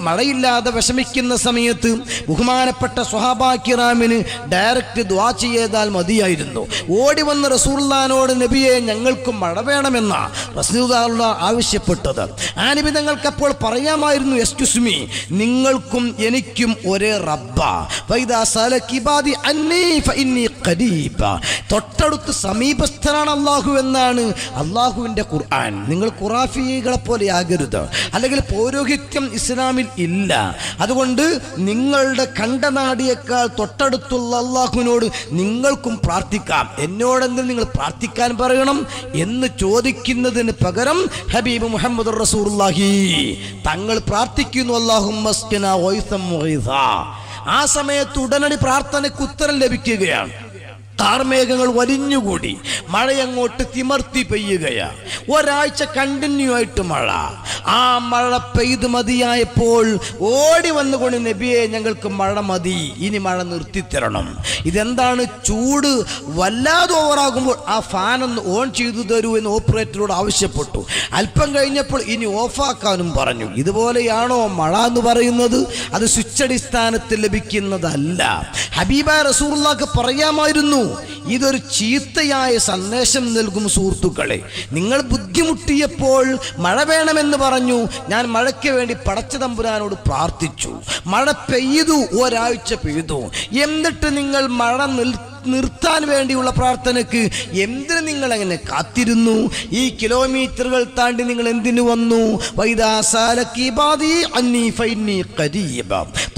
മഴയില്ലാതെ വിഷമിക്കുന്ന സമയത്ത് ബഹുമാനപ്പെട്ട സ്വഹാബാക്കിറാമിന് ഡയറക്റ്റ് ദ്വാ ചെയ്താൽ മതിയായിരുന്നു. ഓടി വന്ന റസൂള്ളാനോട് നബിയെ ഞങ്ങൾക്ക് മഴ വേണമെന്ന റസൂദാറുള്ള ആവശ്യപ്പെട്ടത്. ആനിബി നബി ഞങ്ങൾക്ക് അപ്പോൾ പറയാമായിരുന്നു എസ്റ്റുസ്മി നിങ്ങൾക്കും എനിക്കും ഒരേ റബ്ബ. തൊട്ടടുത്ത് സമീപസ്ഥനാണ് അള്ളാഹു എന്നാണ് അള്ളാഹുവിന്റെ ഖുർആൻ. നിങ്ങൾ ഖുറാഫികളെ പോലെ ആകരുത്. അല്ലെങ്കിൽ പൗരോഹിത്യം ഇസ്ലാമിൽ ഇല്ല. അതുകൊണ്ട് നിങ്ങളുടെ കണ്ടനാടിയേക്കാൾ തൊട്ടടുത്തുള്ള അള്ളാഹുവിനോട് നിങ്ങൾക്കും പ്രാർത്ഥിക്കാം. എന്നോടെങ്കിലും നിങ്ങൾ പ്രാർത്ഥിക്കാൻ പറയണം? എന്ന് ചോദിക്കുന്നതിന് പകരം ഹബീബ് മുഹമ്മദ് റസൂർലാഹി തങ്ങൾ പ്രാർത്ഥിക്കുന്നു അള്ളാഹു ആ സമയത്ത് ഉടനടി പ്രാർത്ഥനയ്ക്ക് ഉത്തരം ലഭിക്കുകയാണ്. കാർമേഘങ്ങൾ വലിഞ്ഞുകൂടി. മഴയങ്ങോട്ട് തിമർത്തി പെയ്യുകയാണ് ഒരാഴ്ച കണ്ടിന്യൂ ആയിട്ട് മഴ. ആ മഴ പെയ്ത് മതിയായപ്പോൾ ഓടി വന്നുകൊണ്ട് നബിയെ ഞങ്ങൾക്ക് മഴ മതി. ഇനി മഴ നിർത്തിത്തരണം. ഇതെന്താണ്? ചൂട് വല്ലാതെ ഓവറാകുമ്പോൾ ആ ഫാനൊന്ന് ഓൺ ചെയ്തു തരൂ എന്ന് ഓപ്പറേറ്ററോട് ആവശ്യപ്പെട്ടു. അല്പം കഴിഞ്ഞപ്പോൾ ഇനി ഓഫാക്കാനും പറഞ്ഞു. ഇതുപോലെയാണോ മഴ എന്ന് പറയുന്നത്? അത് സ്വിച്ച് അടിസ്ഥാനത്തിൽ ലഭിക്കുന്നതല്ല. ഹബീബ റസൂർലാക്ക് പറയാമായിരുന്നു ഇതൊരു ചീത്തയായ സന്ദേശം നൽകും സുഹൃത്തുക്കളെ. നിങ്ങൾ ബുദ്ധിമുട്ടിയപ്പോൾ മഴ വേണമെന്ന് പറഞ്ഞു. ഞാൻ മഴയ്ക്ക് വേണ്ടി പടച്ച തമ്പുരാനോട് പ്രാർത്ഥിച്ചു. മഴ പെയ്തു ഒരാഴ്ച പെയ്തു. എന്നിട്ട് നിങ്ങൾ മഴ നിൽ നിർത്താൻ വേണ്ടിയുള്ള പ്രാർത്ഥനക്ക് എന്തിന് നിങ്ങൾ അങ്ങനെ കാത്തിരുന്നു? ഈ കിലോമീറ്ററുകൾ താണ്ടി നിങ്ങൾ എന്തിനു വന്നു?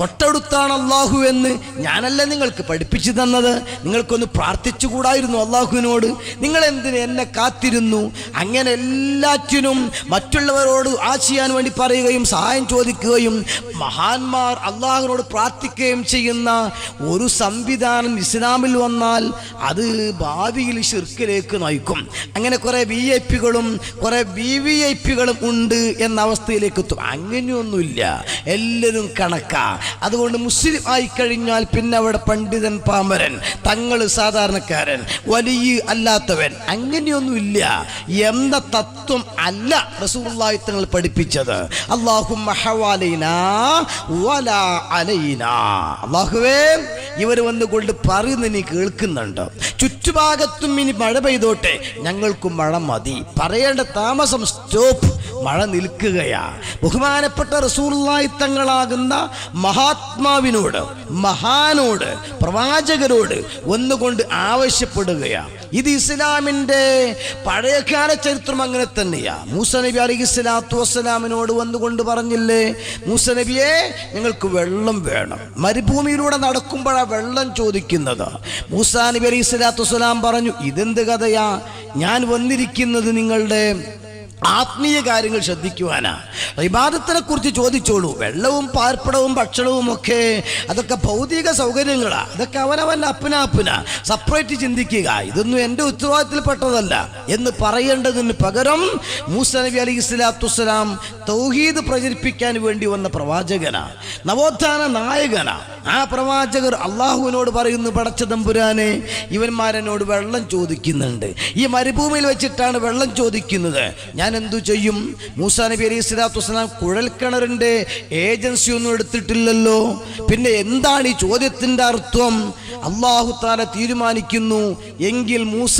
തൊട്ടടുത്താണ് അള്ളാഹു എന്ന് ഞാനല്ല നിങ്ങൾക്ക് പഠിപ്പിച്ചു തന്നത്. നിങ്ങൾക്കൊന്ന് പ്രാർത്ഥിച്ചുകൂടായിരുന്നു അള്ളാഹുവിനോട് നിങ്ങൾ എന്തിന് എന്നെ കാത്തിരുന്നു? അങ്ങനെ എല്ലാറ്റിനും മറ്റുള്ളവരോട് ആ ചെയ്യാൻ വേണ്ടി പറയുകയും സഹായം ചോദിക്കുകയും മഹാന്മാർ അള്ളാഹുവിനോട് പ്രാർത്ഥിക്കുകയും ചെയ്യുന്ന ഒരു സംവിധാനം ഇസ്ലാമിൽ വന്നാൽ അത് ഭാവിയിൽ ഷിർക്കിലേക്ക് നയിക്കും. അങ്ങനെ കുറേ വി ഐ പികളും കുറേ വി വി ഐ പികളും ഉണ്ട് എന്ന അവസ്ഥയിലേക്ക് എത്തും. അങ്ങനെയൊന്നുമില്ല. എല്ലാവരും കണക്കാ. അതുകൊണ്ട് മുസ്ലിം ആയി കഴിഞ്ഞാൽ പിന്നെ അവിടെ പണ്ഡിതൻ പാമരൻ തങ്ങൾ സാധാരണക്കാരൻ വലിയ അല്ലാത്തവൻ അങ്ങനെയൊന്നുമില്ല. എന്ന തത്വം അല്ല റസൂള്ളായി തങ്ങൾ പഠിപ്പിച്ചത്. അള്ളാഹു അള്ളാഹുവേ ഇവർ വന്നുകൊണ്ട് പറയുന്ന നീ കേൾക്കുന്നുണ്ട്. ചുറ്റുഭാഗത്തും ഇനി മഴ പെയ്തോട്ടെ ഞങ്ങൾക്കും മഴ മതി. പറയേണ്ട താമസം സ്റ്റോപ്പ് മഴ നിൽക്കുകയാ. ബഹുമാനപ്പെട്ട റസൂള്ളായി തങ്ങളാകുന്ന മഹാത്മാവിനോട് മഹാനോട് പ്രവാചകരോട് ഒന്നുകൊണ്ട് ആവശ്യപ്പെടുകയാ. ഇത് ഇസ്ലാമിന്റെ പഴയകാല ചരിത്രം അങ്ങനെ തന്നെയാ. മൂസ നബി അലൈഹി സ്വലാത്തു വസ്സലാമിനോട് വന്നുകൊണ്ട് പറഞ്ഞില്ലേ മൂസ നബിയെ നിങ്ങൾക്ക് വെള്ളം വേണം. മരുഭൂമിയിലൂടെ നടക്കുമ്പോഴാണ് വെള്ളം ചോദിക്കുന്നത്. മൂസ നബി അലൈഹി സ്വലാത്തു വസ്സലാം പറഞ്ഞു ഇതെന്ത് കഥയാ? ഞാൻ വന്നിരിക്കുന്നത് നിങ്ങളുടെ ആത്മീയ കാര്യങ്ങൾ ശ്രദ്ധിക്കുവാനാ. വിവാദത്തിനെ കുറിച്ച് ചോദിച്ചോളൂ. വെള്ളവും പാർപ്പിടവും ഭക്ഷണവും ഒക്കെ അതൊക്കെ ഭൗതിക സൗകര്യങ്ങളാ. അതൊക്കെ അവനവൻ അപ്പനാപ്പന. അപ്പന സെപ്പറേറ്റ് ചിന്തിക്കുക. ഇതൊന്നും എന്റെ ഉത്തരവാദിത്തത്തിൽപ്പെട്ടതല്ല. എന്ന് പറയേണ്ടതിന് പകരം മൂസ നബി അലി ഇസ്ലാത്തുസ്ലാം തൗഹീദ് പ്രചരിപ്പിക്കാൻ വേണ്ടി വന്ന പ്രവാചകനാ. നവോത്ഥാന നായകനാ. ആ പ്രവാചകർ അള്ളാഹുവിനോട് പറയുന്നു പടച്ച തമ്പുരാനെ ഇവന്മാരെന്നോട് വെള്ളം ചോദിക്കുന്നുണ്ട്. ഈ മരുഭൂമിയിൽ വെച്ചിട്ടാണ് വെള്ളം ചോദിക്കുന്നത്. ഞാൻ എന്തു ചെയ്യും? മൂസാ നബി അലൈഹി സ്വലാത്തു വസ്സലാം കുഴൽക്കിണറിന്റെ ഏജൻസി ഒന്നും എടുത്തിട്ടില്ലല്ലോ. പിന്നെ എന്താണ് ഈ ചോദ്യത്തിന്റെ അർത്ഥം? അള്ളാഹു താല തീരുമാനിക്കുന്നു. എങ്കിൽ മൂസ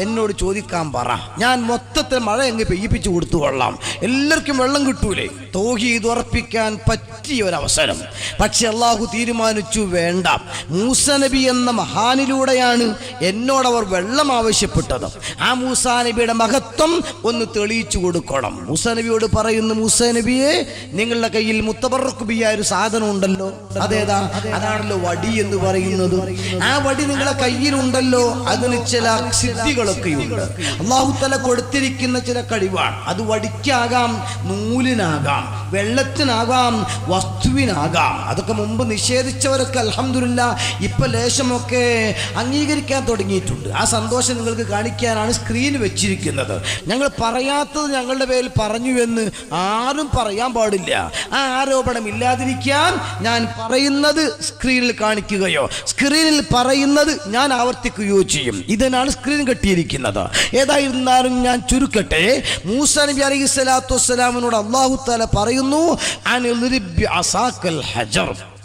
എന്നോട് ചോദിക്കാൻ പറ. ഞാൻ മൊത്തത്തിൽ മഴ അങ്ങ് പെയ്യിപ്പിച്ചു കൊടുത്തു കൊള്ളാം. എല്ലാവർക്കും വെള്ളം കിട്ടൂലേ? തോഹീദ് ഉറപ്പിക്കാൻ പറ്റിയ ഒരു അവസരം പക്ഷെ അള്ളാഹു തീരുമാനിച്ചു വേണ്ട. മൂസ നബി എന്ന മഹാനിലൂടെയാണ് എന്നോടവർ വെള്ളം ആവശ്യപ്പെട്ടത്. ആ മൂസാ നബിയുടെ മഹത്വം ഒന്ന് തെളിയിച്ചു കൊടുക്കണം. മൂസ നബിയോട് പറയുന്നു മൂസ നബിയെ നിങ്ങളുടെ കയ്യിൽ മുത്തബറക്കുബിയായ ഒരു സാധനം ഉണ്ടല്ലോ. അതേതാ? അതാണല്ലോ വടി എന്ന് പറയുന്നത്. ആ വടി നിങ്ങളെ കയ്യിലുണ്ടല്ലോ അതിന് ചില സിദ്ധികളൊക്കെയുണ്ട്. ഉണ്ട് അള്ളാഹുത്തല കൊടുത്തിരിക്കുന്ന ചില കഴിവാണ്. അത് വടിക്കാകാം നൂലിനാകാം. വെള്ളത്തിനാകാം വസ്തുവിനാകാം. അതൊക്കെ മുമ്പ് നിഷേധിച്ചവരൊക്കെ അലഹമില്ല ഇപ്പം ലേശമൊക്കെ അംഗീകരിക്കാൻ തുടങ്ങിയിട്ടുണ്ട്. ആ സന്തോഷം നിങ്ങൾക്ക് കാണിക്കാനാണ് സ്ക്രീൻ വെച്ചിരിക്കുന്നത്. ഞങ്ങൾ പറയാത്തത് ഞങ്ങളുടെ പേരിൽ പറഞ്ഞു എന്ന് ആരും പറയാൻ പാടില്ല. ആ ആരോപണം ഇല്ലാതിരിക്കാൻ ഞാൻ പറയുന്നത് സ്ക്രീനിൽ കാണിക്കുകയോ സ്ക്രീനിൽ പറയുന്നത് ഞാൻ ആവർത്തിക്കുകയോ ചെയ്യും. ഇതിനാണ് സ്ക്രീൻ കെട്ടിയിരിക്കുന്നത്. ഏതായിരുന്നാലും ഞാൻ ചുരുക്കട്ടെ മൂസ നബി അലൈഹി സ്വലാത്തു വസ്സലാമിനോട് അള്ളാഹു താല പറയുന്നു പറയുന്നു അനിദ്രിബ് ബിഅസാക്കൽ ഹജർ. മൂസ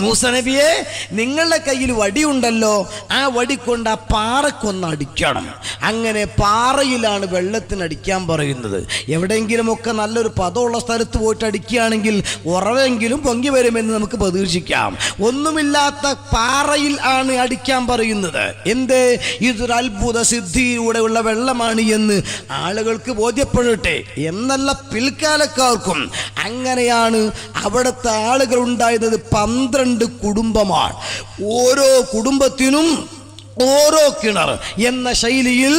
നബിയെ നിങ്ങളുടെ കയ്യിൽ വടിയുണ്ടല്ലോ ആ വടി കൊണ്ട് ആ പാറക്കൊന്ന് അടിക്കണം. അങ്ങനെ പാറയിലാണ് വെള്ളത്തിന് അടിക്കാൻ പറയുന്നത്. എവിടെയെങ്കിലുമൊക്കെ നല്ലൊരു പദമുള്ള സ്ഥലത്ത് പോയിട്ട് അടിക്കുകയാണെങ്കിൽ ഉറവെങ്കിലും പൊങ്ങി വരുമെന്ന് നമുക്ക് പ്രതീക്ഷിക്കാം. ഒന്നുമില്ലാത്ത പാറയിൽ ആണ് അടിക്കാൻ പറയുന്നത്. എന്ത്? ഇതൊരു അത്ഭുത സിദ്ധിയിലൂടെയുള്ള വെള്ളമാണ് എന്ന് ആളുകൾക്ക് ബോധ്യപ്പെടട്ടെ. എന്നല്ല പിൽക്കാലക്കാർക്കും. അങ്ങനെയാണ് അവിടുത്തെ ആളുകൾ ഉണ്ടായിരുന്നത് പന്ത്രണ്ട് കുടുംബമാണ്. ഓരോ കുടുംബത്തിനും ഓരോ കിണർ എന്ന ശൈലിയിൽ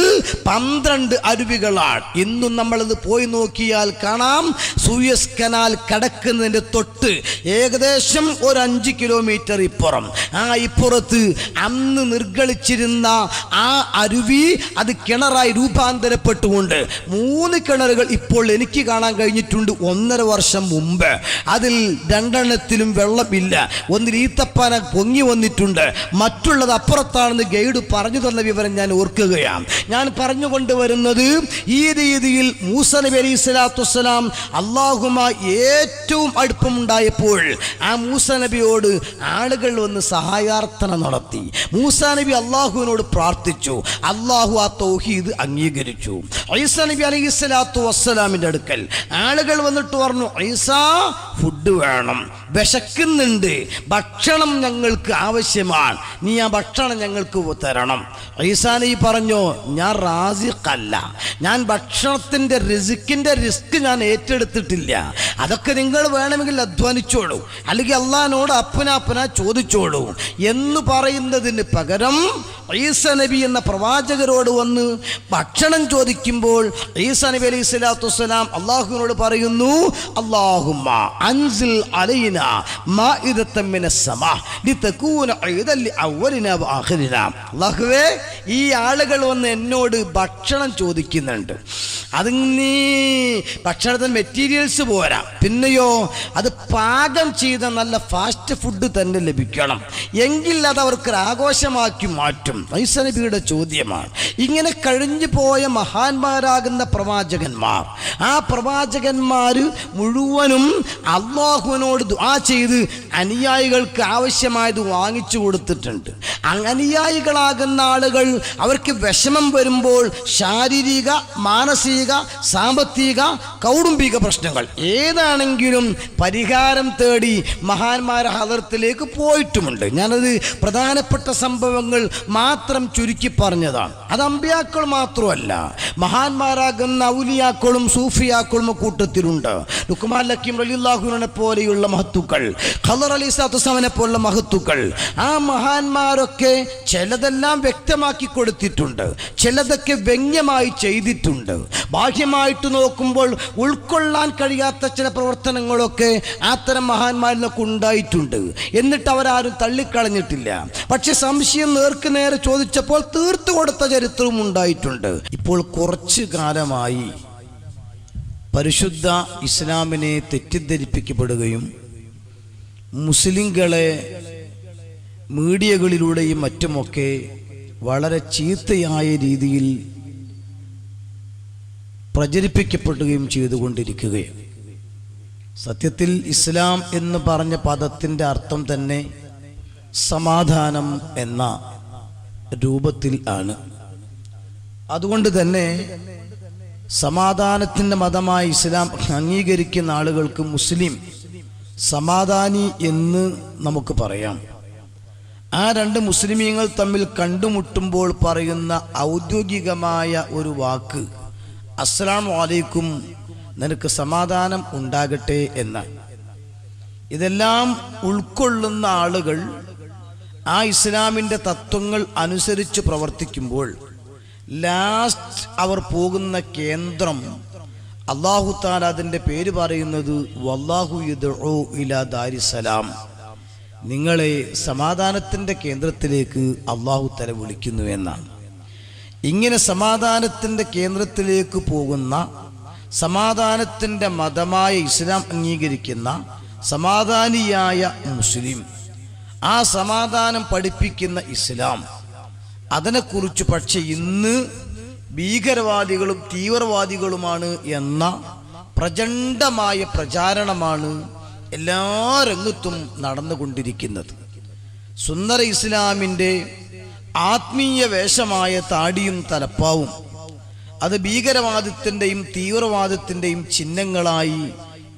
പന്ത്രണ്ട് അരുവികളാണ്. ഇന്നും നമ്മളത് പോയി നോക്കിയാൽ കാണാം. സൂയസ് കനാൽ കടക്കുന്നതിന്റെ തൊട്ട് ഏകദേശം ഒരു അഞ്ച് കിലോമീറ്റർ ഇപ്പുറം. ആ ഇപ്പുറത്ത് അന്ന് നിർഗളിച്ചിരുന്ന ആ അരുവി അത് കിണറായി രൂപാന്തരപ്പെട്ടുകൊണ്ട് മൂന്ന് കിണറുകൾ ഇപ്പോൾ എനിക്ക് കാണാൻ കഴിഞ്ഞിട്ടുണ്ട് ഒന്നര വർഷം മുമ്പ്. അതിൽ രണ്ടെണ്ണത്തിലും വെള്ളമില്ല. ഒന്നിൽ ഈത്തപ്പാന പൊങ്ങി വന്നിട്ടുണ്ട്. മറ്റുള്ളത് അപ്പുറത്താണെന്ന് ഗൈഡ് പറഞ്ഞു തന്ന വിവരം ഞാൻ ഓർക്കുകയാണ്. ഞാൻ പറഞ്ഞു കൊണ്ടുവരുന്നത് ഈ രീതിയിൽ മൂസ നബി അലൈഹി സ്വലാത്തു വസ്സലാം അള്ളാഹുമായി ഏറ്റവും അടുപ്പമുണ്ടായപ്പോൾ ആ മൂസ നബിയോട് ആളുകൾ വന്ന് സഹായാർത്ഥന നടത്തി. മൂസ നബി അള്ളാഹുവിനോട് പ്രാർത്ഥിച്ചു. അള്ളാഹു ആ തൗഹീദ് അംഗീകരിച്ചു. ഐസ നബി അലൈഹി സ്വലാത്തു വസ്സലാമിന്റെ അടുക്കൽ ആളുകൾ വന്നിട്ട് പറഞ്ഞു ഐസ ഫുഡ് വേണം. വിശക്കുന്നുണ്ട്. ഭക്ഷണം ഞങ്ങൾക്ക് ആവശ്യമാണ്. നീ ആ ഭക്ഷണം ഞങ്ങൾക്ക് തരണം. ഈസാനി പറഞ്ഞു ഞാൻ റാസിഖല്ല. ഞാൻ ഭക്ഷണത്തിന്റെ റിസിക്കിന്റെ റിസ്ക് ഞാൻ ഏറ്റെടുത്തിട്ടില്ല. അതൊക്കെ നിങ്ങൾ വേണമെങ്കിൽ അധ്വാനിച്ചോളൂ. അല്ലെങ്കിൽ അള്ളഹാനോട് അപ്പന അപ്പന ചോദിച്ചോളൂ. എന്ന് പറയുന്നതിന് പകരം ഈസ നബി എന്ന പ്രവാചകരോട് വന്ന് ഭക്ഷണം ചോദിക്കുമ്പോൾ ഈസ നബി അലൈഹി സ്വലാത്തു വസ്സലാം അള്ളാഹുവിനോട് പറയുന്നു അള്ളാഹുമ്മ അൻസിൽ ലിതകൂന വ അള്ളാഹുവേ ഈ ആളുകൾ വന്ന് എന്നോട് ഭക്ഷണം ചോദിക്കുന്നുണ്ട്. അത് നീ ഭക്ഷണത്തിന് മെറ്റീരിയൽസ് പോരാ. പിന്നെയോ അത് പാകം ചെയ്ത നല്ല ഫാസ്റ്റ് ഫുഡ് തന്നെ ലഭിക്കണം. എങ്കിൽ അത് അവർക്ക് ആഘോഷമാക്കി മാറ്റും. നബിയുടെ ചോദ്യമാണ്. ഇങ്ങനെ കഴിഞ്ഞു പോയ മഹാന്മാരാകുന്ന പ്രവാചകന്മാർ. ആ പ്രവാചകന്മാർ മുഴുവനും അള്ളാഹുവിനോട് ദുആ ചെയ്ത് അനുയായികൾക്ക് ആവശ്യമായത് വാങ്ങിച്ചു കൊടുത്തിട്ടുണ്ട്. അങ്ങ് അനുയായികളാകുന്ന ആളുകൾ അവർക്ക് വിഷമം വരുമ്പോൾ ശാരീരിക മാനസിക സാമ്പത്തിക കൗടുംബിക പ്രശ്നങ്ങൾ ഏതാണെങ്കിലും പരിഹാരം തേടി മഹാന്മാരെ ഹദർത്തിലേക്ക് പോയിട്ടുമുണ്ട്. ഞാനത് പ്രധാനപ്പെട്ട സംഭവങ്ങൾ മാത്രം ചുരുക്കി പറഞ്ഞതാണ്. അത് അമ്പിയാക്കൾ മാത്രമല്ല മഹാന്മാരാകുന്ന ഔലിയാക്കളും സൂഫിയാക്കളും കൂട്ടത്തിലുണ്ട്. ലുക്കുമാൻ ലക്കിം അലിള്ളാഹുവിനെ പോലെയുള്ള മഹത്തുക്കൾ ഖദർ അലി സാത്തുസമനെ പോലുള്ള മഹത്തുക്കൾ ആ മഹാന്മാരൊക്കെ ചിലതെല്ലാം വ്യക്തമാക്കി കൊടുത്തിട്ടുണ്ട്. ചിലതൊക്കെ വ്യംഗ്യമായി ചെയ്തിട്ടുണ്ട്. ബാഹ്യമായിട്ട് നോക്കുമ്പോൾ ഉൾക്കൊള്ളാൻ കഴിയാത്ത ചില പ്രവർത്തനങ്ങളൊക്കെ അത്തരം മഹാന്മാരിലൊക്കെ ഉണ്ടായിട്ടുണ്ട്. എന്നിട്ട് അവരാരും തള്ളിക്കളഞ്ഞിട്ടില്ല. പക്ഷെ സംശയം നേർക്ക് നേരെ ചോദിച്ചപ്പോൾ തീർത്തു കൊടുത്ത ചരിത്രവും ഉണ്ടായിട്ടുണ്ട്. ഇപ്പോൾ കുറച്ചു കാലമായി പരിശുദ്ധ ഇസ്ലാമിനെ തെറ്റിദ്ധരിപ്പിക്കപ്പെടുകയും മുസ്ലിങ്ങളെ മീഡിയകളിലൂടെയും മറ്റുമൊക്കെ വളരെ ചീത്തയായ രീതിയിൽ പ്രചരിപ്പിക്കപ്പെടുകയും ചെയ്തുകൊണ്ടിരിക്കുകയാണ്. സത്യത്തിൽ ഇസ്ലാം എന്ന് പറഞ്ഞ പദത്തിന്റെ അർത്ഥം തന്നെ സമാധാനം എന്ന രൂപത്തിൽ ആണ്. അതുകൊണ്ട് തന്നെ സമാധാനത്തിന്റെ മതമായി ഇസ്ലാം അംഗീകരിക്കുന്ന ആളുകൾക്ക് മുസ്ലിം സമാധാനി എന്ന് നമുക്ക് പറയാം. ആ രണ്ട് മുസ്ലിമീങ്ങൾ തമ്മിൽ കണ്ടുമുട്ടുമ്പോൾ പറയുന്ന ഔദ്യോഗികമായ ഒരു വാക്ക് അസ്സാം വലൈക്കും നിനക്ക് സമാധാനം ഉണ്ടാകട്ടെ എന്ന് ഇതെല്ലാം ഉൾക്കൊള്ളുന്ന ആളുകൾ ആ ഇസ്ലാമിന്റെ തത്വങ്ങൾ അനുസരിച്ച് പ്രവർത്തിക്കുമ്പോൾ ലാസ്റ്റ് അവർ പോകുന്ന കേന്ദ്രം അള്ളാഹു താല അതിന്റെ പേര് പറയുന്നത് വല്ലാഹു ഇലാ ദാരിസലാം. നിങ്ങളെ സമാധാനത്തിന്റെ കേന്ദ്രത്തിലേക്ക് അള്ളാഹു തല വിളിക്കുന്നു എന്നാണ്. ഇങ്ങനെ സമാധാനത്തിന്റെ കേന്ദ്രത്തിലേക്ക് പോകുന്ന സമാധാനത്തിന്റെ മതമായ ഇസ്ലാം അംഗീകരിക്കുന്ന സമാധാനിയായ മുസ്ലിം ആ സമാധാനം പഠിപ്പിക്കുന്ന ഇസ്ലാം അതിനെക്കുറിച്ച് പക്ഷെ ഇന്ന് ഭീകരവാദികളും തീവ്രവാദികളുമാണ് എന്ന പ്രചണ്ഡമായ പ്രചാരണമാണ് എല്ലാ രംഗത്തും നടന്നുകൊണ്ടിരിക്കുന്നത്. സുന്ദര ഇസ്ലാമിന്റെ ആത്മീയ വേഷമായ താടിയും തലപ്പാവും അത് ഭീകരവാദത്തിന്റെയും തീവ്രവാദത്തിന്റെയും ചിഹ്നങ്ങളായി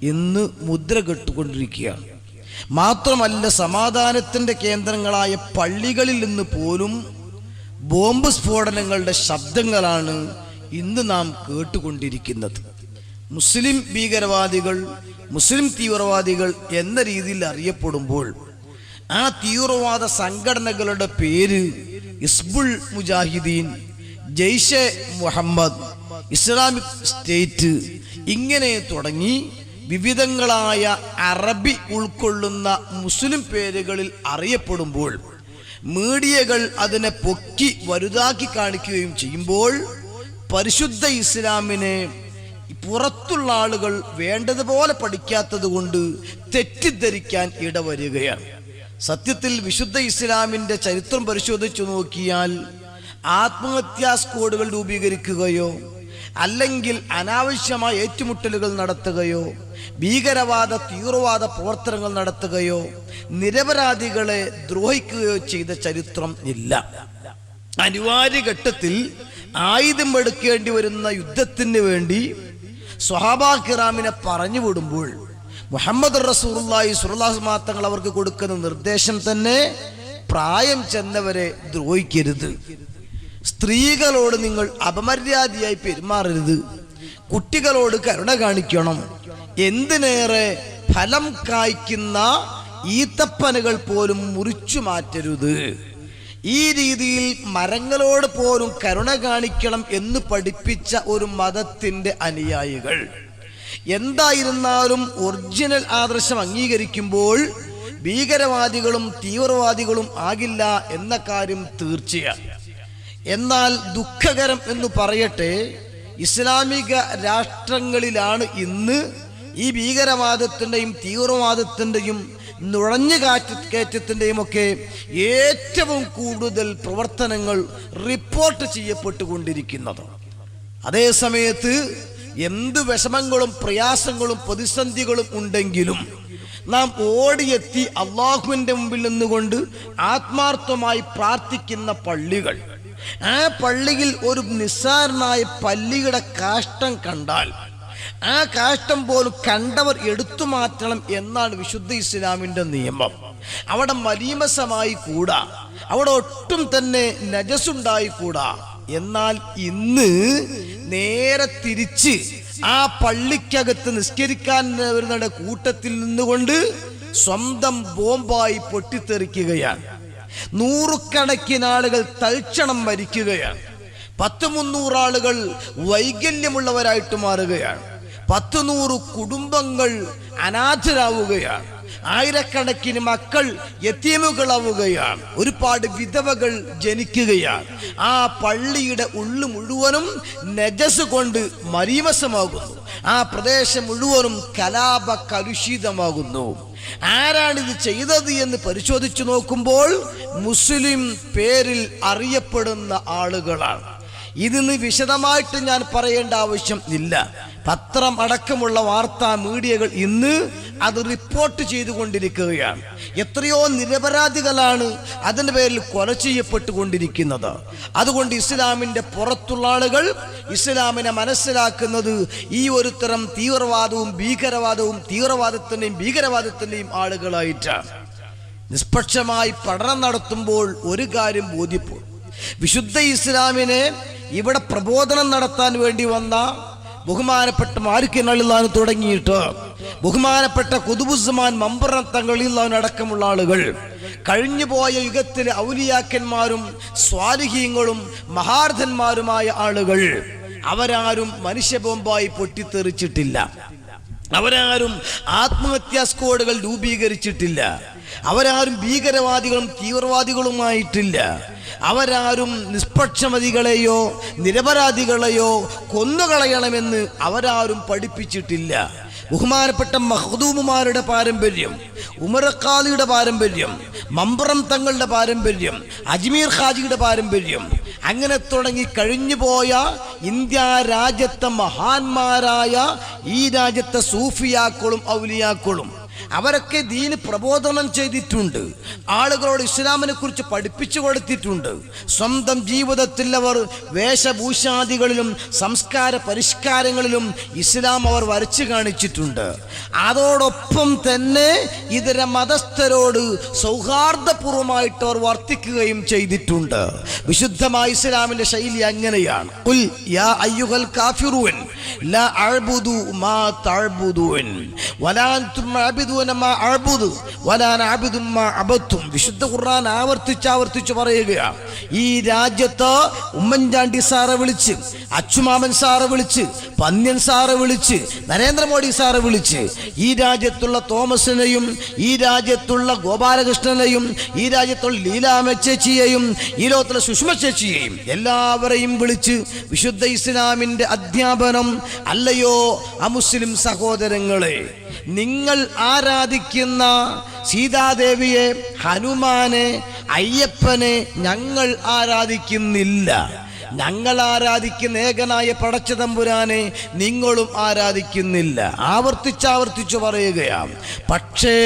ഇന്ന് മുദ്ര കെട്ടുകൊണ്ടിരിക്കുകയാണ്. മാത്രമല്ല സമാധാനത്തിന്റെ കേന്ദ്രങ്ങളായ പള്ളികളിൽ നിന്ന് പോലും ബോംബ് സ്ഫോടനങ്ങളുടെ ശബ്ദങ്ങളാണ് ഇന്ന് നാം കേട്ടുകൊണ്ടിരിക്കുന്നത്. മുസ്ലിം ഭീകരവാദികൾ മുസ്ലിം തീവ്രവാദികൾ എന്ന രീതിയിൽ അറിയപ്പെടുമ്പോൾ ആ തീവ്രവാദ സംഘടനകളുടെ പേര് ഇസ്ബുൾ മുജാഹിദീൻ ജയ്ഷെ മുഹമ്മദ് ഇസ്ലാമിക് സ്റ്റേറ്റ് ഇങ്ങനെ തുടങ്ങി വിവിധങ്ങളായ അറബി ഉൾക്കൊള്ളുന്ന മുസ്ലിം പേരുകളിൽ അറിയപ്പെടുമ്പോൾ മീഡിയകൾ അതിനെ പൊക്കി വലുതാക്കി കാണിക്കുകയും ചെയ്യുമ്പോൾ പരിശുദ്ധ ഇസ്ലാമിനെ പുറത്തുള്ള ആളുകൾ വേണ്ടതുപോലെ പഠിക്കാത്തത് കൊണ്ട് തെറ്റിദ്ധരിക്കാൻ ഇടവരികയാണ്. സത്യത്തിൽ വിശുദ്ധ ഇസ്ലാമിന്റെ ചരിത്രം പരിശോധിച്ചു നോക്കിയാൽ ആത്മഹത്യാ സ്ക്വാഡുകൾ രൂപീകരിക്കുകയോ അല്ലെങ്കിൽ അനാവശ്യമായ ഏറ്റുമുട്ടലുകൾ നടത്തുകയോ ഭീകരവാദ തീവ്രവാദ പ്രവർത്തനങ്ങൾ നടത്തുകയോ നിരപരാധികളെ ദ്രോഹിക്കുകയോ ചെയ്ത ചരിത്രം ഇല്ല. അനിവാര്യ ഘട്ടത്തിൽ ആയുധം എടുക്കേണ്ടി വരുന്ന യുദ്ധത്തിന് വേണ്ടി സ്വഹാബാ കിറാമിനെ പറഞ്ഞു വിടുമ്പോൾ മുഹമ്മദ് റസൂറുല്ലായി സുറുല്ലാസ് മാത്തങ്ങൾ അവർക്ക് കൊടുക്കുന്ന നിർദ്ദേശം തന്നെ പ്രായം ചെന്നവരെ ദ്രോഹിക്കരുത്. സ്ത്രീകളോട് നിങ്ങൾ അപമര്യാദയായി പെരുമാറരുത്. കുട്ടികളോട് കരുണ കാണിക്കണം. എന്തിനേറെ ഫലം കായ്ക്കുന്ന ഈത്തപ്പനകൾ പോലും മുറിച്ചു മാറ്റരുത്. ഈ രീതിയിൽ മരങ്ങളോട് പോലും കരുണ കാണിക്കണം എന്ന് പഠിപ്പിച്ച ഒരു മതത്തിന്റെ അനുയായികൾ. എന്തായിരുന്നാലും ഒറിജിനൽ ആദർശം അംഗീകരിക്കുമ്പോൾ ഭീകരവാദികളും തീവ്രവാദികളും ആകില്ല എന്ന കാര്യം തീർച്ചയാണ് എന്നാൽ ദുഃഖകരം എന്ന് പറയട്ടെ ഇസ്ലാമിക രാഷ്ട്രങ്ങളിലാണ് ഇന്ന് ഈ ഭീകരവാദത്തിന്റെയും തീവ്രവാദത്തിന്റെയും നുഴഞ്ഞു കാറ്റ് കയറ്റത്തിന്റെയും ഒക്കെ ഏറ്റവും കൂടുതൽ പ്രവർത്തനങ്ങൾ റിപ്പോർട്ട് ചെയ്യപ്പെട്ടുകൊണ്ടിരിക്കുന്നത്. അതേ സമയത്ത് എന്ത് വിഷമങ്ങളും പ്രയാസങ്ങളും പ്രതിസന്ധികളും ഉണ്ടെങ്കിലും നാം ഓടിയെത്തി അള്ളാഹുവിന്റെ മുമ്പിൽ നിന്നുകൊണ്ട് ആത്മാർത്ഥമായി പ്രാർത്ഥിക്കുന്ന പള്ളികൾ. ആ പള്ളിയിൽ ഒരു നിസ്സാരനായ പല്ലിയുടെ കാഷ്ടം കണ്ടാൽ ആ കാഷ്ടം പോലും കണ്ടവർ എടുത്തു മാറ്റണം എന്നാണ് വിശുദ്ധ ഇസ്ലാമിന്റെ നിയമം. അവിടെ മലീമസമായി കൂടാ. അവിടെ ഒട്ടും തന്നെ നജസുണ്ടായി കൂടാ എന്നാൽ ഇന്ന് നേരെ തിരിച്ച് ആ പള്ളിക്കകത്ത് നിസ്കരിക്കാൻ വരുന്ന കൂട്ടത്തിൽ നിന്നുകൊണ്ട് സ്വന്തം ബോംബായി പൊട്ടിത്തെറിക്കുകയാണ്. നൂറുകണക്കിന് ആളുകൾ തൽക്ഷണം മരിക്കുകയാണ്. പത്ത് മുന്നൂറ് ആളുകൾ വൈകല്യമുള്ളവരായിട്ട് മാറുകയാണ്. പത്ത് നൂറ് കുടുംബങ്ങൾ അനാഥരാവുകയാണ്. ആയിരക്കണക്കിന് മക്കൾ യത്തീമുകളാവുകയാണ് ഒരുപാട് വിധവകൾ ജനിക്കുകയാണ്. ആ പള്ളിയുടെ ഉള്ളു മുഴുവനും നജസ് കൊണ്ട് മരീമസമാകുന്നു ആ പ്രദേശം മുഴുവനും കലാപ കലുഷിതമാകുന്നു ആരാണിത് ചെയ്തത് എന്ന് പരിശോധിച്ചു നോക്കുമ്പോൾ മുസ്ലിം പേരിൽ അറിയപ്പെടുന്ന ആളുകളാണ്. ഇതിന് വിശദമായിട്ട് ഞാൻ പറയേണ്ട ആവശ്യം ഇല്ല. പത്രം അടക്കമുള്ള വാർത്താ മീഡിയകൾ ഇന്ന് അത് റിപ്പോർട്ട് ചെയ്തുകൊണ്ടിരിക്കുകയാണ്. എത്രയോ നിരപരാധികളാണ് അതിന്റെ പേരിൽ കൊല ചെയ്യപ്പെട്ടുകൊണ്ടിരിക്കുന്നത്. അതുകൊണ്ട് ഇസ്ലാമിന്റെ പുറത്തുള്ള ആളുകൾ ഇസ്ലാമിനെ മനസ്സിലാക്കുന്നത് ഈ ഒരു തരം തീവ്രവാദവും ഭീകരവാദവും തീവ്രവാദത്തിന്റെയും ഭീകരവാദത്തിന്റെയും ആളുകളായിട്ടാണ്. നിഷ്പക്ഷമായി പഠനം നടത്തുമ്പോൾ ഒരു കാര്യം ബോധ്യപ്പെടും. വിശുദ്ധ ഇസ്ലാമിനെ ഇവിടെ പ്രബോധനം നടത്താൻ വേണ്ടി വന്ന ബഹുമാനപ്പെട്ട മാരിക്കനളിലാൻ തുടങ്ങിയിട്ട് ബഹുമാനപ്പെട്ട കുതുബുസ്മാൻ മമ്പറ തങ്ങളിലാൻ അടക്കമുള്ള ആളുകൾ കഴിഞ്ഞുപോയ യുഗത്തിലെ ഔലിയാക്കന്മാരും സ്വാലിഹീങ്ങളും മഹാർഥന്മാരുമായ ആളുകൾ അവരാരും മനുഷ്യബോംബായി പൊട്ടിത്തെറിച്ചിട്ടില്ല. അവരാരും ആത്മഹത്യാ സ്ക്വാഡുകൾ രൂപീകരിച്ചിട്ടില്ല. അവരാരും ഭീകരവാദികളും തീവ്രവാദികളുമായിട്ടില്ല. അവരാരും നിഷ്പക്ഷമതികളെയോ നിരപരാധികളെയോ കൊന്നുകളയണമെന്ന് അവരാരും പഠിപ്പിച്ചിട്ടില്ല. ബഹുമാനപ്പെട്ട മഹദൂമുമാരുടെ പാരമ്പര്യം ഉമറക്കാലിയുടെ പാരമ്പര്യം മമ്പറം തങ്ങളുടെ പാരമ്പര്യം അജ്മീർ ഖാജിയുടെ പാരമ്പര്യം അങ്ങനെ തുടങ്ങി കഴിഞ്ഞുപോയ ഇന്ത്യ രാജ്യത്തെ മഹാന്മാരായ ഈ രാജ്യത്തെ സൂഫിയാക്കളും ഔലിയാക്കളും അവരൊക്കെ ദീന് പ്രബോധനം ചെയ്തിട്ടുണ്ട്. ആളുകളോട് ഇസ്ലാമിനെ കുറിച്ച് പഠിപ്പിച്ചു കൊടുത്തിട്ടുണ്ട്. സ്വന്തം ജീവിതത്തിൽ അവർ വേഷഭൂഷാദികളിലും സംസ്കാര പരിഷ്കാരങ്ങളിലും ഇസ്ലാം അവർ വരച്ചു കാണിച്ചിട്ടുണ്ട്. അതോടൊപ്പം തന്നെ ഇതര മതസ്ഥരോട് സൗഹാർദ്ദപൂർവമായിട്ട് അവർ വർത്തിക്കുകയും ചെയ്തിട്ടുണ്ട്. വിശുദ്ധമായ ഇസ്ലാമിന്റെ ശൈലി അങ്ങനെയാണ്. ഉൽ യാ അയ്യുഹൽ കാഫിറുൻ ലാ അഴ്ബുദു മാ തഅ്ബുദൂൻ. അബത്തും. വിശുദ്ധ ഖുർആൻ ആവർത്തിച്ച് ആവർത്തിച്ച് പറയുകയാണ് ഈ രാജ്യത്ത് ഉമ്മൻചാണ്ടി സാറെ വിളിച്ച് അച്ചുമാമൻ സാറെ വിളിച്ച് പന്ന്യൻ സാറെ വിളിച്ച് നരേന്ദ്രമോദി സാറെ വിളിച്ച് ഈ രാജ്യത്തുള്ള തോമസിനെയും ഈ രാജ്യത്തുള്ള ഗോപാലകൃഷ്ണനെയും ഈ രാജ്യത്തുള്ള ലീലാമ ചേച്ചിയെയും ഈ ലോകത്തുള്ള സുഷമ ചേച്ചിയെയും എല്ലാവരെയും വിളിച്ച് വിശുദ്ധ ഇസ്ലാമിന്റെ അധ്യാപനം അല്ലയോ അമുസ്ലിം സഹോദരങ്ങളെ നിങ്ങൾ ആരാധിക്കുന്ന സീതാദേവിയെ ഹനുമാനെ അയ്യപ്പനെ ഞങ്ങൾ ആരാധിക്കുന്നില്ല. ഞങ്ങൾ ആരാധിക്കുന്ന ഏകനായ പടച്ചതമ്പുരാനെ നിങ്ങളും ആരാധിക്കുന്നില്ല. ആവർത്തിച്ചാവർത്തിച്ചു പറയുകയാണ്. പക്ഷേ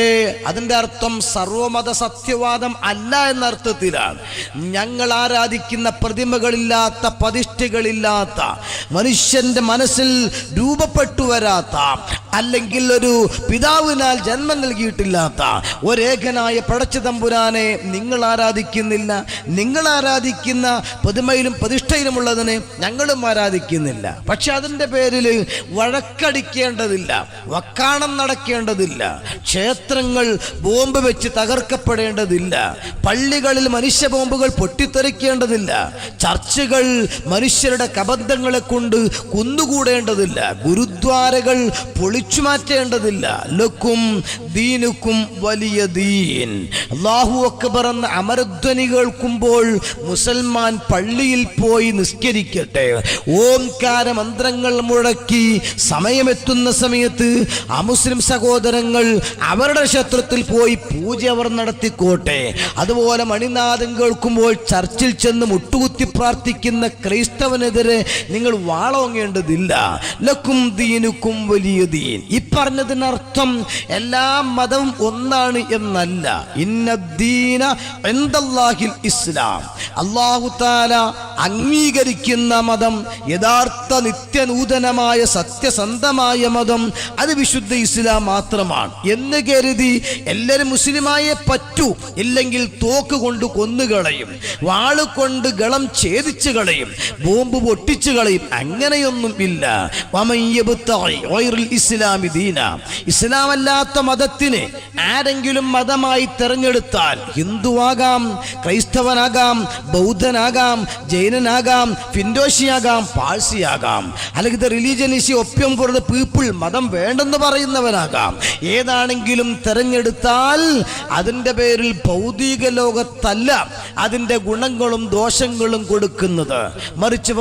അതിന്റെ അർത്ഥം സർവമത സത്യവാദം അല്ല എന്ന അർത്ഥത്തിലാണ്. ഞങ്ങൾ ആരാധിക്കുന്ന പ്രതിമകളില്ലാത്ത പ്രതിഷ്ഠകളില്ലാത്ത മനുഷ്യന്റെ മനസ്സിൽ രൂപപ്പെട്ടു വരാത്ത അല്ലെങ്കിൽ ഒരു പിതാവിനാൽ ജന്മം നൽകിയിട്ടില്ലാത്ത ഒരേകനായ പടച്ചതമ്പുരാനെ നിങ്ങൾ ആരാധിക്കുന്നില്ല. നിങ്ങൾ ആരാധിക്കുന്ന പ്രതിമയിലും പ്രതിഷ്ഠയിലുമുള്ളതിനെ ഞങ്ങളും ആരാധിക്കുന്നില്ല. പക്ഷെ അതിന്റെ പേരിൽ വഴക്കടിക്കേണ്ടതില്ല വക്കാണം നടക്കേണ്ടതില്ല ക്ഷേത്രങ്ങൾ ബോംബ് വെച്ച് തകർക്കപ്പെടേണ്ടതില്ല പള്ളികളിൽ മനുഷ്യ ബോംബുകൾ പൊട്ടിത്തെറിക്കേണ്ടതില്ല ചർച്ചുകൾ മനുഷ്യരുടെ കബന്ധങ്ങളെ കൊണ്ട് കുന്നുകൂടേണ്ടതില്ല ഗുരുദ്വാരകൾ പൊളിച്ചു മാറ്റേണ്ടതില്ല ലക്കും ദീനുക്കും വലിയ ദീൻ. അള്ളാഹു അക്ബർ എന്ന അമരധ്വനി കേൾക്കുമ്പോൾ മുസൽമാൻ പള്ളിയിൽ പോയി നിസ്കരിക്കട്ടെ. ഓംകാര മന്ത്രങ്ങൾ മുഴക്കി സമയമെത്തുന്ന സമയത്ത് അമുസ്ലിം സഹോദരങ്ങൾ അവരുടെ ക്ഷേത്രത്തിൽ പോയി പൂജ അവർ നടത്തിക്കോട്ടെ. അതുപോലെ മണിനാഥം കേൾക്കുമ്പോൾ ചർച്ചിൽ ചെന്ന് മുട്ടുകുത്തി പ്രാർത്ഥിക്കുന്ന ക്രൈസ്തവനെതിരെ നിങ്ങൾ വാളോങ്ങേണ്ടതില്ല. ലക്കും ദീനുക്കും വലിയ ദീൻ. ഈ പറഞ്ഞതിനർത്ഥം എല്ലാ മതവും ഒന്നാണ് എന്നല്ല. ഇന്നദ്ദീന എന്തല്ലാഹിൽ ഇസ്ലാം. അള്ളാഹു താല അംഗീകരിക്കുന്ന മതം യഥാർത്ഥ നിത്യനൂതനമായ സത്യസന്ധമായ മതം അത് വിശുദ്ധ ഇസ്ലാം മാത്രമാണ്. എന്ന് കരുതി എല്ലാവരും മുസ്ലിമായേ പറ്റൂ ഇല്ലെങ്കിൽ തോക്ക് കൊണ്ട് കൊന്നുകളയും വാൾ കൊണ്ട് ഗളം ഛേദിച്ചു കളയും ബോംബ് പൊട്ടിച്ചു കളയും അങ്ങനെയൊന്നും ഇല്ല. ഇസ്ലാം ഇസ്ലാമല്ലാത്ത മതത്തിനെ ആരെങ്കിലും മതമായി തെരഞ്ഞെടുത്താൽ ഹിന്ദുവാകാം ക്രൈസ്തവനാകാം ബൗദ്ധനാകാം ജൈനനാകാം ഫിൻഡോഷിയാകാം പാഴ്സിയാകാം. അല്ലെങ്കിൽ the religion is opium the people മതം വേണ്ടെന്ന് പറയുന്നവനാകാം. ഏതാണെങ്കിലും തെരഞ്ഞെടുത്താൽ അതിന്റെ പേരിൽ ഭൗതിക ലോകത്തല്ല അതിന്റെ ഗുണങ്ങളും ദോഷങ്ങളും കൊടുക്കുന്നത്. മറിച്ച്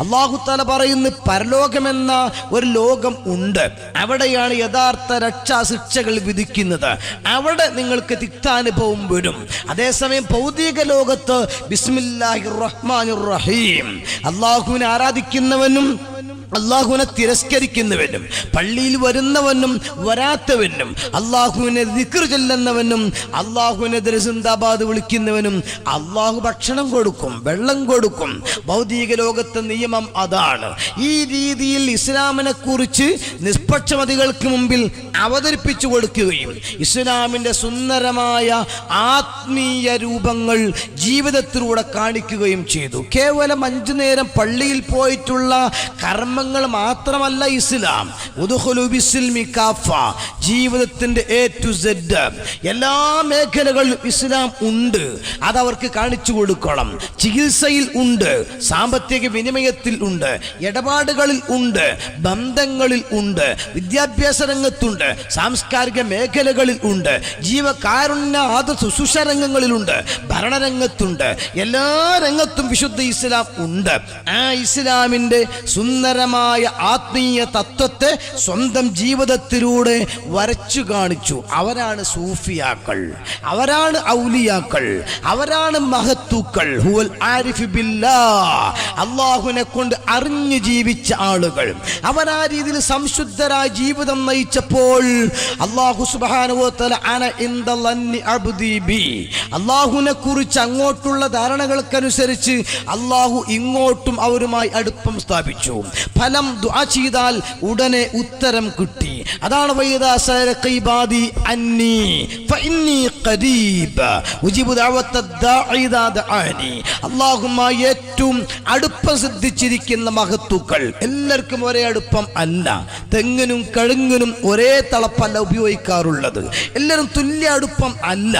അള്ളാഹുത്തല പറയുന്നു പരലോകമെന്ന ഒരു ലോകം ഉണ്ട്. അവിടെയാണ് യഥാർത്ഥ രക്ഷാ ശിക്ഷകൾ വിധിക്കുന്നത്. അവിടെ നിങ്ങൾക്ക് തിക്താനുഭവം വരും. അതേസമയം ഭൗതിക ലോകത്ത് ബിസ്മില്ലാഹി റഹ്മാൻ റഹീം. അള്ളാഹുവിനെ ആരാധിക്കുന്നവനും അള്ളാഹുവിനെ തിരസ്കരിക്കുന്നവനും പള്ളിയിൽ വരുന്നവനും വരാത്തവനും അള്ളാഹുവിനെ ദിക്കർ ചെല്ലുന്നവനും അള്ളാഹുവിനെതിരെ സിന്ദാബാദ് വിളിക്കുന്നവനും അള്ളാഹു ഭക്ഷണം കൊടുക്കും വെള്ളം കൊടുക്കും. ഭൗതിക ലോകത്തെ നിയമം അതാണ്. ഈ രീതിയിൽ ഇസ്ലാമിനെ കുറിച്ച് നിഷ്പക്ഷമതികൾക്ക് മുമ്പിൽ അവതരിപ്പിച്ചു കൊടുക്കുകയും ഇസ്ലാമിന്റെ സുന്ദരമായ ആത്മീയ രൂപങ്ങൾ ജീവിതത്തിലൂടെ കാണിക്കുകയും ചെയ്തു. കേവലം അഞ്ചു നേരം പള്ളിയിൽ പോയിട്ടുള്ള കർമ്മങ്ങൾ മാത്രമല്ല ഇസ്ലാം. ജീവിതത്തിന്റെ എ ടു സെഡ്. എല്ലാ മേഖലകളിലും ഇസ്ലാം ഉണ്ട്. അതവർക്ക് കാണിച്ചു കൊടുക്കണം. ചികിത്സയിൽ ഉണ്ട്. സാമ്പത്തിക വിനിമയത്തിൽ ഉണ്ട്. ഇടപാടുകളിൽ ഉണ്ട്. ബന്ധങ്ങളിൽ ഉണ്ട്. വിദ്യാഭ്യാസ രംഗത്തുണ്ട്. സാംസ്കാരിക മേഖലകളിൽ ഉണ്ട്. ജീവകാരുണ്യ ആദ ശുശ്രൂഷ രംഗങ്ങളിലുണ്ട് ഭരണരംഗത്തുണ്ട് എല്ലാ രംഗത്തും വിശുദ്ധ ഇസ്ലാം ഉണ്ട്. ആ ഇസ്ലാമിന്റെ സുന്ദരമായ പരിപൂർണമായ ആത്മീയ തത്വത്തെ സ്വന്തം ജീവിതത്തിലൂടെ വരച്ചു കാണിച്ചു. അവരാണ് സൂഫിയാക്കൾ. അവരാണ് ഔലിയാക്കൾ. അവരാണ് മഹത്തുക്കൾ. ഹുവൽ ബില്ലാ അള്ളാഹുവിനെ കൊണ്ട് അറിഞ്ഞു ജീവിച്ച ആളുകൾ. അവർ ആ രീതിയിൽ സംശുദ്ധരായ ജീവിതം നയിച്ചപ്പോൾ അള്ളാഹു സുബാനുവത്തല അന ബി. അള്ളാഹുവിനെ കുറിച്ച് അങ്ങോട്ടുള്ള ധാരണകൾക്കനുസരിച്ച് അള്ളാഹു ഇങ്ങോട്ടും അവരുമായി അടുപ്പം സ്ഥാപിച്ചു. ഫലം ദുആ ചെയ്താൽ ഉടനെ ഉത്തരം കിട്ടി. അതാണ് ഏറ്റവും അടുപ്പം സിദ്ധിച്ചിരിക്കുന്ന മഹത്തുക്കൾ. എല്ലാവർക്കും ഒരേ അടുപ്പം അല്ല. തെങ്ങിനും കഴുങ്ങിനും ഒരേ തളപ്പല്ല ഉപയോഗിക്കാറുള്ളത്. എല്ലാവരും തുല്യ അടുപ്പം അല്ല.